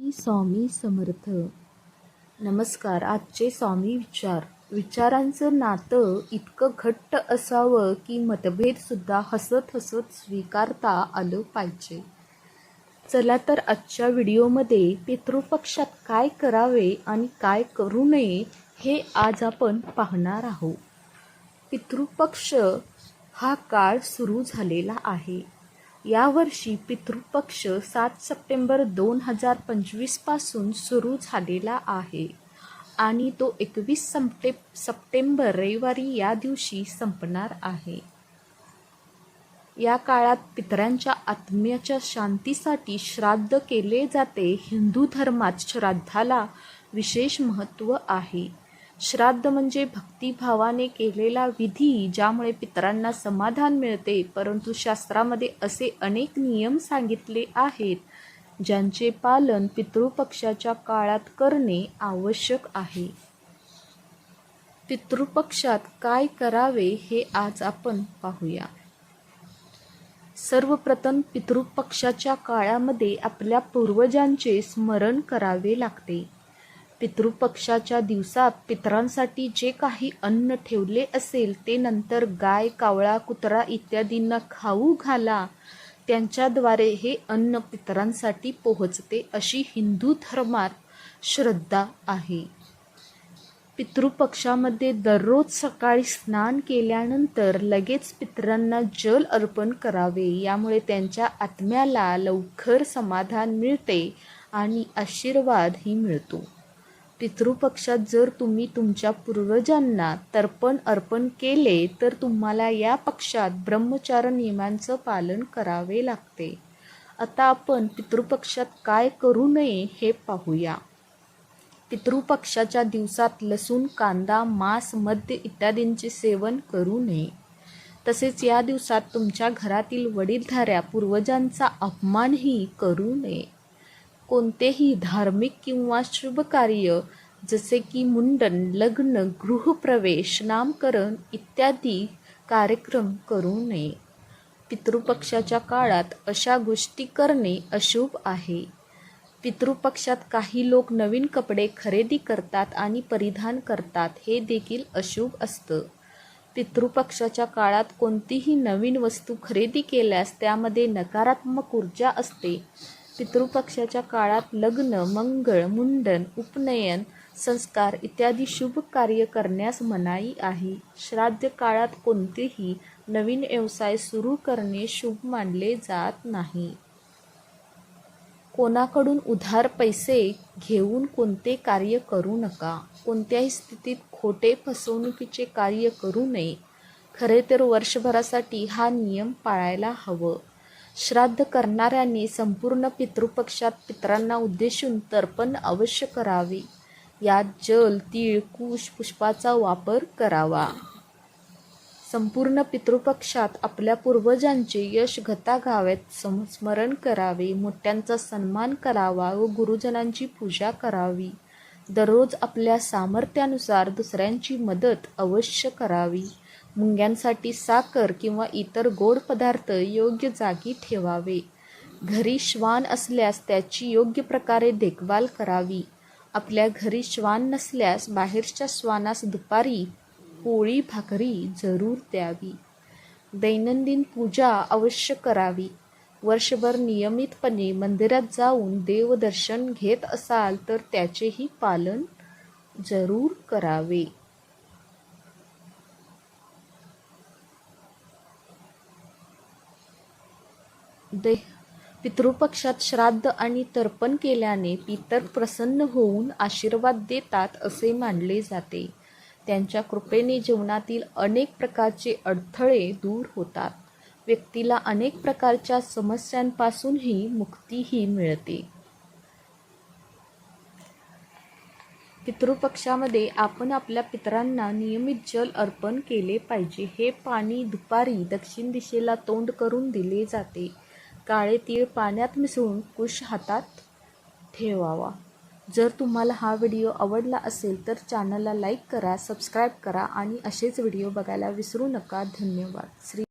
श्री स्वामी समर्थ. नमस्कार आजचे स्वामी विचार. विचारांचं नातं इतकं घट्ट असावं की मतभेदसुद्धा हसत हसत स्वीकारता आलं पाहिजे. चला तर आजच्या व्हिडिओमध्ये पितृपक्षात काय करावे आणि काय करू नये हे आज आपण पाहणार आहोत. पितृपक्ष हा काळ सुरू झालेला आहे. यावर्षी पितृपक्ष सात सप्टेंबर दोन हजार पंचवीसपासून सुरू झालेला आहे. आणि तो एकवीस सप्टे सप्टेंबर रविवारी या दिवशी संपणार आहे. या काळात पितरांच्या आत्म्याच्या शांतीसाठी श्राद्ध केले जाते. हिंदू धर्मात श्राद्धाला विशेष महत्त्व आहे. श्राद्ध म्हणजे भक्तिभावाने केलेला विधी ज्यामुळे पितरांना समाधान मिळते परंतु शास्त्रामध्ये असे अनेक नियम सांगितले आहेत ज्यांचे पालन पितृपक्षाच्या काळात करणे आवश्यक आहे. पितृपक्षात काय करावे हे आज आपण पाहूया. सर्वप्रथम पितृपक्षाच्या काळामध्ये आपल्या पूर्वजांचे स्मरण करावे लागते. पितृपक्षाच्या दिवसात पितरांसाठी जे काही अन्न ठेवले असेल ते नंतर गाय कावळा कुत्रा इत्यादींना खाऊ घाला. त्यांच्याद्वारे हे अन्न पितरांसाठी पोहोचते अशी हिंदू धर्मात श्रद्धा आहे. पितृपक्षामध्ये दररोज सकाळी स्नान केल्यानंतर लगेच पितरांना जल अर्पण करावे. यामुळे त्यांच्या आत्म्याला लवकर समाधान मिळते आणि आशीर्वादही मिळतो. पितृपक्षात जर तुम्ही तुमच्या पूर्वजांना तर्पण अर्पण केले तर तुम्हाला या पक्षात ब्रह्मचार नियमांचं पालन करावे लागते. आता आपण पितृपक्षात काय करू नये हे पाहूया. पितृपक्षाच्या दिवसात लसूण कांदा मांस मद्य इत्यादींचे सेवन करू नये. तसेच या दिवसात तुमच्या घरातील वडीलधाऱ्या पूर्वजांचा अपमानही करू नये. कोणतेही धार्मिक किंवा शुभ कार्य जसे की मुंडन लग्न गृहप्रवेश नामकरण इत्यादी कार्यक्रम करू नये. पितृपक्षाच्या काळात अशा गोष्टी करणे अशुभ आहे. पितृपक्षात काही लोक नवीन कपडे खरेदी करतात आणि परिधान करतात हे देखील अशुभ असतं. पितृपक्षाच्या काळात कोणतीही नवीन वस्तू खरेदी केल्यास त्यामध्ये नकारात्मक ऊर्जा असते. पितृपक्षाच्या काळात लग्न मंगळ मुंडन उपनयन संस्कार इत्यादी शुभ कार्य करण्यास मनाई आहे. श्राद्ध काळात कोणतेही नवीन व्यवसाय सुरू करणे शुभ मानले जात नाही. कोणाकडून उधार पैसे घेऊन कोणते कार्य करू नका. कोणत्याही स्थितीत खोटे फसवणुकीचे कार्य करू नये. खरे तर वर्षभरासाठी हा नियम पाळायला हवं. श्राद्ध करणाऱ्यांनी संपूर्ण पितृपक्षात पितरांना उद्देशून तर्पण अवश्य करावे. यात जल तीळ कुश पुष्पाचा वापर करावा. संपूर्ण पितृपक्षात आपल्या पूर्वजांचे यश घाव्यात संस्मरण करावे मोठ्यांचा सन्मान करावा व गुरुजनांची पूजा करावी. दररोज आपल्या सामर्थ्यानुसार दुसऱ्यांची मदत अवश्य करावी. मुंग्यांसाठी साखर किंवा इतर गोड पदार्थ योग्य जागी ठेवावे. घरी श्वान असल्यास त्याची योग्य प्रकारे देखभाल करावी. आपल्या घरी श्वान नसल्यास बाहेरच्या श्वानास दुपारी पोळी भाकरी जरूर द्यावी. दैनंदिन पूजा अवश्य करावी. वर्षभर नियमितपणे मंदिरात जाऊन देवदर्शन घेत असाल तर त्याचेही पालन जरूर करावे. दे पितृपक्षात श्राद्ध आणि तर्पण केल्याने पितर प्रसन्न होऊन आशीर्वाद देतात असे मानले जाते. त्यांच्या कृपेने जीवनातील अनेक प्रकारचे अडथळे दूर होतात. व्यक्तीला अनेक प्रकारच्या समस्यांपासूनही मुक्तीही मिळते. पितृपक्षामध्ये आपण आपल्या पितरांना नियमित जल अर्पण केले पाहिजे. हे पाणी दुपारी दक्षिण दिशेला तोंड करून दिले जाते. काळे तीळ पाण्यात मिसळून कुश हातात ठेवावा. जर तुम्हाला हा व्हिडिओ आवडला असेल तर चॅनलला लाईक करा सबस्क्राईब करा आणि असेच व्हिडिओ बघायला विसरू नका. धन्यवाद. श्री